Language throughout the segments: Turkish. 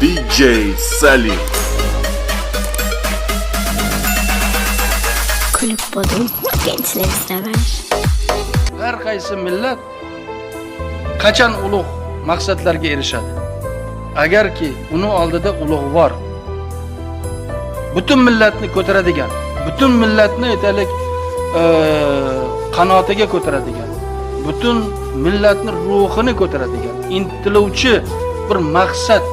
DJ Salim. Kulüp Bodrum gençleri sever. har qaysi millat qachon ulug' maqsadlarga erishadi agarki uni oldida ulug'vor butun millatni ko'taradigan butun millatni aytaylik e, qanotiga ko'taradigan butun millatni ruhini ko'taradigan intiluvchi bir maqsad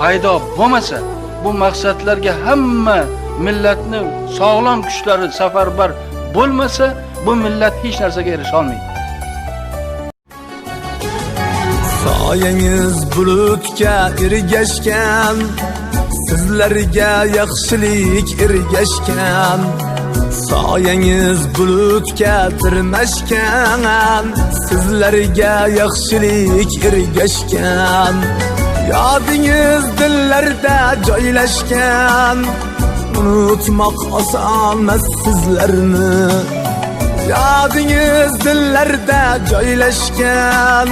paydo bo'lmasa bu maqsadlarga hamma millatni sog'lom kuchlari safarbar bo'lmasa bu millat hech narsaga erisha olmaydi. Soyangiz bulutga ergashgan Sizlarga yaxshilik ergashgan. Soyangiz bulutga tirmashgan Sizlarga yaxshilik ergashgan Yodingiz dillarda joylashgan Unutmoq osonmas sizlarni Yodingiz dillarda joylashgan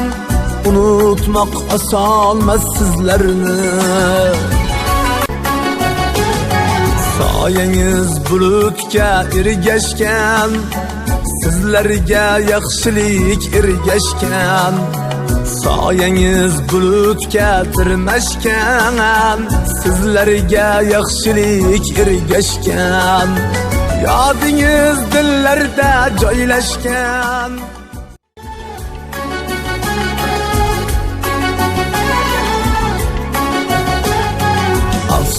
Unutmak osonmas sizlarni Soyangiz bulutga ergashgan Sizlarga yaxshilik ergashgan. Soyangiz bulutga tirmashgan Sizlarga yaxshilik ergashgan. Yodingiz dillarda joylashgan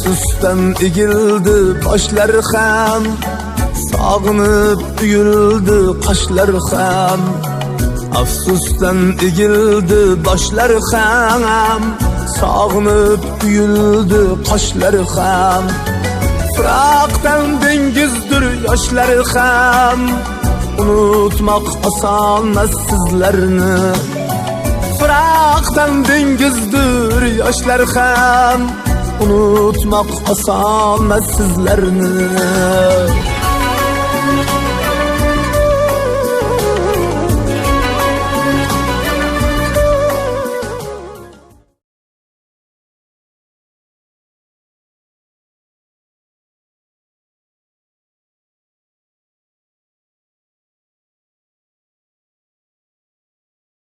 Afsusdan egildi boshlar ham Sog'inib uyuldi qoshlar ham Afsusdan egildi boshlar ham Sog'inib uyuldi qoshlar ham Firoqdan dengizdir yoshlar ham Unutmoq osonmas sizlarni Firoqdan dengizdir yoshlar ham Unutmoq osonmas sizlarni